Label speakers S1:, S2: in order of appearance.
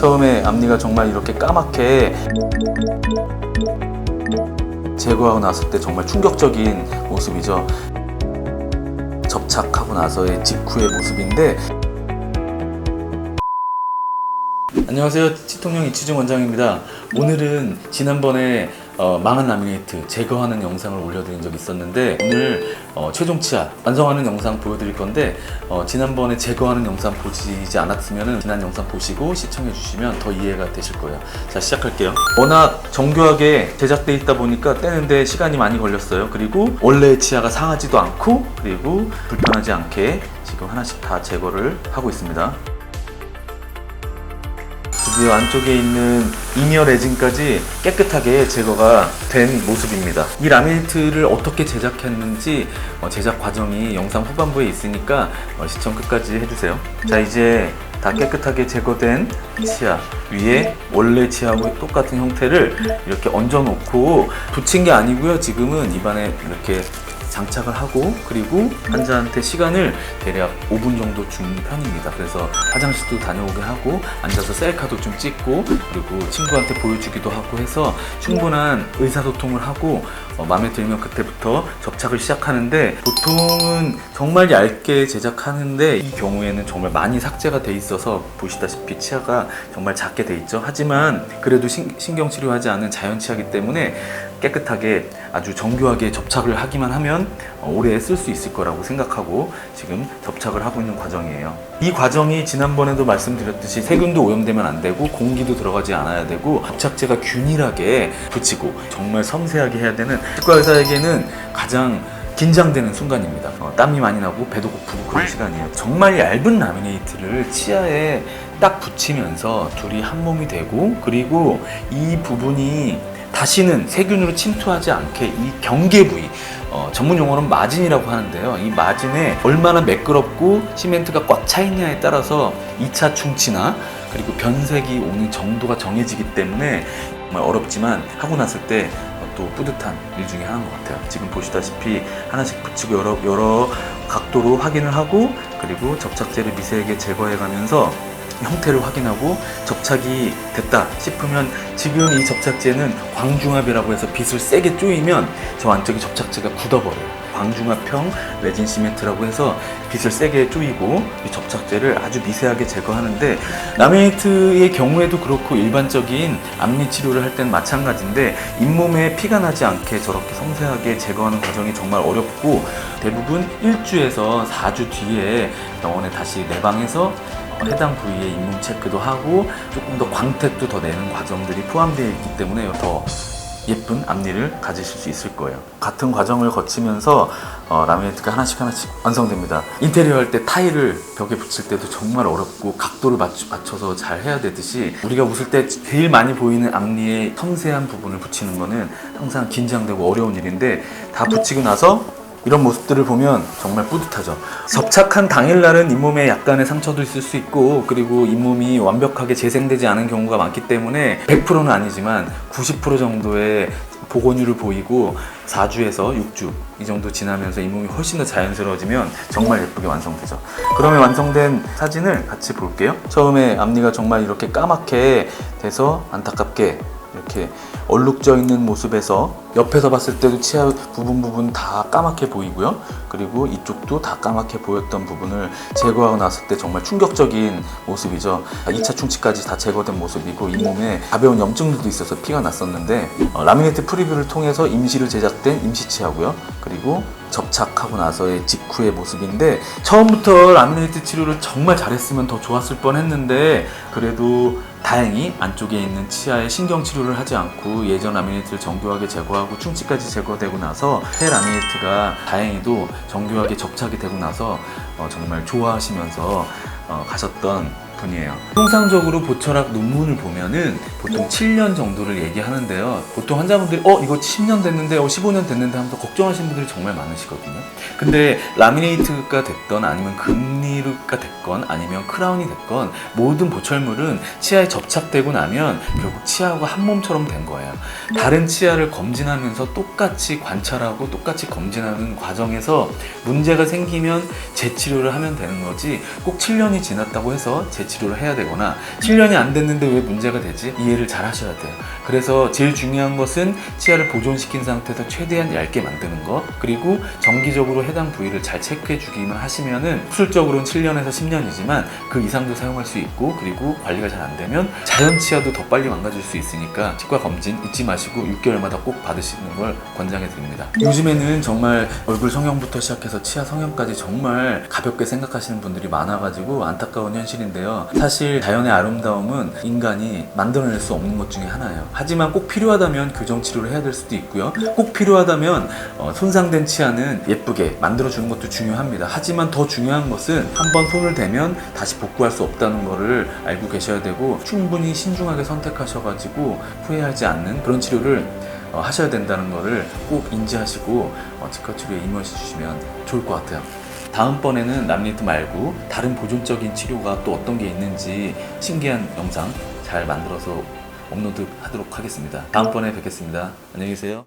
S1: 처음에 앞니가 정말 이렇게 까맣게 제거하고 났을 때 정말 충격적인 모습이죠. 접착하고 나서의 직후의 모습인데 안녕하세요. 치통령 이치중 원장입니다. 오늘은 지난번에 어, 망한 라미네이트 제거하는 영상을 올려드린 적이 있었는데 오늘 어, 최종 치아 완성하는 영상 보여드릴 건데 어, 지난번에 제거하는 영상 보시지 않았으면 지난 영상 보시고 시청해 주시면 더 이해가 되실 거예요. 자 시작할게요. 워낙 정교하게 제작돼 있다 보니까 떼는데 시간이 많이 걸렸어요. 그리고 원래 치아가 상하지도 않고 그리고 불편하지 않게 지금 하나씩 다 제거를 하고 있습니다. 드디어 안쪽에 있는 이니어 레진까지 깨끗하게 제거가 된 모습입니다. 이 라미네이트를 어떻게 제작했는지 어, 제작 과정이 영상 후반부에 있으니까 어, 시청 끝까지 해주세요. 자 이제 다 깨끗하게 제거된 치아 위에 원래 치아하고 똑같은 형태를 이렇게 얹어 놓고 붙인 게 아니고요. 지금은 입안에 이렇게 장착을 하고 그리고 환자한테 시간을 대략 5분 정도 준 편입니다. 그래서 화장실도 다녀오게 하고 앉아서 셀카도 좀 찍고 그리고 친구한테 보여주기도 하고 해서 충분한 의사소통을 하고 어, 마음에 들면 그때부터 접착을 시작하는데 보통은 정말 얇게 제작하는데 이 경우에는 정말 많이 삭제가 돼 있어서 보시다시피 치아가 정말 작게 돼 있죠. 하지만 그래도 신, 신경 치료하지 않은 자연 치아기 때문에 깨끗하게 아주 정교하게 접착을 하기만 하면 어, 오래 쓸 수 있을 거라고 생각하고 지금 접착을 하고 있는 과정이에요. 이 과정이 지난번에도 말씀드렸듯이 세균도 오염되면 안 되고 공기도 들어가지 않아야 되고 접착제가 균일하게 붙이고 정말 섬세하게 해야 되는 치과 의사에게는 가장 긴장되는 순간입니다. 어, 땀이 많이 나고 배도 고프고 그런 시간이에요. 정말 얇은 라미네이트를 치아에 딱 붙이면서 둘이 한 몸이 되고 그리고 이 부분이 다시는 세균으로 침투하지 않게 이 경계 부위 어, 전문 용어는 마진이라고 하는데요. 이 마진에 얼마나 매끄럽고 시멘트가 꽉 차 있냐에 따라서 2차 충치나 그리고 변색이 오는 정도가 정해지기 때문에 정말 어렵지만 하고 났을 때 또 뿌듯한 일 중에 하나인 것 같아요. 지금 보시다시피 하나씩 붙이고 여러, 여러 각도로 확인을 하고 그리고 접착제를 미세하게 제거해 가면서 형태를 확인하고 접착이 됐다 싶으면 지금 이 접착제는 광중압이라고 해서 빗을 세게 쪼이면 저 안쪽에 접착제가 굳어버려요. 광중압형 레진 시멘트라고 해서 빗을 세게 쪼이고 이 접착제를 아주 미세하게 제거하는데 라미네이트의 경우에도 그렇고 일반적인 앞니 치료를 할 때는 마찬가지인데 잇몸에 피가 나지 않게 저렇게 섬세하게 제거하는 과정이 정말 어렵고 대부분 1주에서 4주 뒤에 병원에 다시 내방해서 해당 부위의 잇몸 체크도 하고 조금 더 광택도 더 내는 과정들이 포함되어 있기 때문에 더 예쁜 앞니를 가지실 수 있을 거예요. 같은 과정을 거치면서 어, 라미네이트가 하나씩 하나씩 완성됩니다. 인테리어 할 때 타일을 벽에 붙일 때도 정말 어렵고 각도를 맞추, 맞춰서 잘 해야 되듯이 우리가 웃을 때 제일 많이 보이는 앞니의 섬세한 부분을 붙이는 거는 항상 긴장되고 어려운 일인데 다 붙이고 나서 이런 모습들을 보면 정말 뿌듯하죠. 접착한 당일날은 잇몸에 약간의 상처도 있을 수 있고 그리고 잇몸이 완벽하게 재생되지 않은 경우가 많기 때문에 100%는 아니지만 90% 정도의 복원율을 보이고 4주에서 6주 이 정도 지나면서 잇몸이 훨씬 더 자연스러워지면 정말 예쁘게 완성되죠. 그러면 완성된 사진을 같이 볼게요. 처음에 앞니가 정말 이렇게 까맣게 돼서 안타깝게 이렇게 얼룩져 있는 모습에서 옆에서 봤을 때도 치아 부분 부분 다 까맣게 보이고요. 그리고 이쪽도 다 까맣게 보였던 부분을 제거하고 났을 때 정말 충격적인 모습이죠. 2차 충치까지 다 제거된 모습이고 잇몸에 가벼운 염증들도 있어서 피가 났었는데 어, 라미네이트 프리뷰를 통해서 임시로 제작된 임시 치아고요. 그리고 접착하고 나서의 직후의 모습인데 처음부터 라미네이트 치료를 정말 잘했으면 더 좋았을 뻔했는데 그래도 다행히 안쪽에 있는 치아에 신경 치료를 하지 않고 예전 라미네이트를 정교하게 제거하고 충치까지 제거되고 나서 새 라미네이트가 다행히도 정교하게 접착이 되고 나서 어, 정말 좋아하시면서 어, 가셨던 분이에요. 통상적으로 보철학 논문을 보면은 보통 7년 정도를 얘기하는데요. 보통 환자분들이 어 이거 10년 됐는데 어 15년 됐는데 하면서 걱정하시는 분들이 정말 많으시거든요. 근데 라미네이트가 됐건 아니면 금리가 됐건 아니면 크라운이 됐건 모든 보철물은 치아에 접착되고 나면 결국 치아하고 한 몸처럼 된 거예요. 다른 치아를 검진하면서 똑같이 관찰하고 똑같이 검진하는 과정에서 문제가 생기면 재치료를 하면 되는 거지 꼭 7년이 지났다고 해서 재 치료를 해야 되거나 7년이 안 됐는데 왜 문제가 되지? 이해를 잘 하셔야 돼요. 그래서 제일 중요한 것은 치아를 보존시킨 상태에서 최대한 얇게 만드는 거 그리고 정기적으로 해당 부위를 잘 체크해 주기만 하시면은 수술적으로는 7년에서 10년이지만 그 이상도 사용할 수 있고 그리고 관리가 잘 안 되면 자연 치아도 더 빨리 망가질 수 있으니까 치과 검진 잊지 마시고 6개월마다 꼭 받으시는 걸 권장해 드립니다. 요즘에는 정말 얼굴 성형부터 시작해서 치아 성형까지 정말 가볍게 생각하시는 분들이 많아가지고 안타까운 현실인데요. 사실 자연의 아름다움은 인간이 만들어낼 수 없는 것 중에 하나예요. 하지만 꼭 필요하다면 교정 치료를 해야 될 수도 있고요. 꼭 필요하다면 어, 손상된 치아는 예쁘게 만들어주는 것도 중요합니다. 하지만 더 중요한 것은 한번 손을 대면 다시 복구할 수 없다는 것을 알고 계셔야 되고 충분히 신중하게 선택하셔가지고 후회하지 않는 그런 치료를 어, 하셔야 된다는 것을 꼭 인지하시고 어, 치과 치료에 임하시 주시면 좋을 것 같아요. 다음번에는 람리트 말고 다른 보존적인 치료가 또 어떤 게 있는지 신기한 영상 잘 만들어서 업로드 하도록 하겠습니다. 다음번에 뵙겠습니다. 안녕히 계세요.